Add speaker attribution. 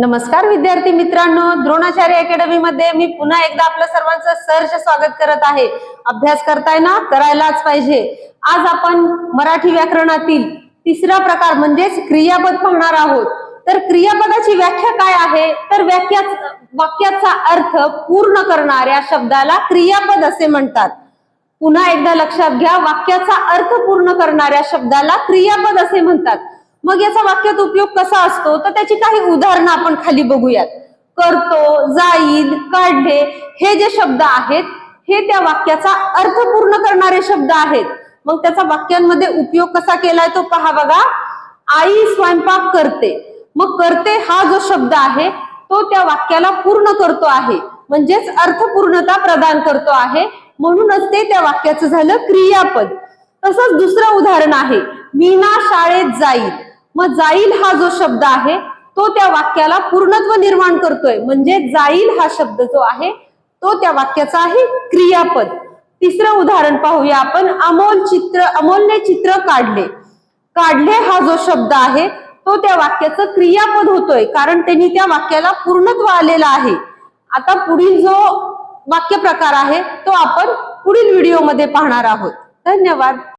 Speaker 1: नमस्कार विद्यार्थी मित्रांनो द्रोणाचार्य अकॅडमी मध्ये मी पुन्हा एकदा आपलं सर्वांचं सहर्ष स्वागत करत आहे. अभ्यास करताय ना? करायलाच पाहिजे. आज आपण मराठी व्याकरणातील तिसरा प्रकार म्हणजेच क्रियापद पाहणार आहोत. तर क्रियापदाची व्याख्या काय आहे? तर व्याख्या वाक्याचा अर्थ पूर्ण करणाऱ्या शब्दाला क्रियापद असे म्हणतात. पुन्हा एकदा लक्षात घ्या वाक्याचा अर्थ पूर्ण करणाऱ्या शब्दाला क्रियापद असे म्हणतात. मग याचा वाक्यात उपयोग कसा असतो? तर त्याची काही उदाहरणं आपण खाली बघूयात. करतो जाईल काढले हे जे शब्द आहेत हे त्या वाक्याचा अर्थ पूर्ण करणारे शब्द आहेत. मग त्याचा वाक्यांमध्ये उपयोग कसा केलाय तो पहा बघा. आई स्वयंपाक करते. मग करते हा जो शब्द आहे तो त्या वाक्याला पूर्ण करतो आहे. म्हणजेच अर्थपूर्णता प्रदान करतो आहे. म्हणूनच ते त्या वाक्याचं झालं क्रियापद. तसंच दुसरं उदाहरण आहे. मीना शाळेत जाईल. मग जाईल हा जो शब्द आहे तो त्या वाक्याला पूर्णत्व निर्माण करतोय. म्हणजे जाईल हा शब्द जो आहे तो त्या वाक्याचा आहे क्रियापद. तिसरं उदाहरण पाहूया आपण. अमोल चित्र अमोलने चित्र काढले. काढले हा जो शब्द आहे तो त्या वाक्याचं क्रियापद होतोय. कारण त्यांनी त्या वाक्याला पूर्णत्व आलेलं आहे. आता पुढील जो वाक्य प्रकार आहे तो आपण पुढील व्हिडिओमध्ये पाहणार आहोत. धन्यवाद.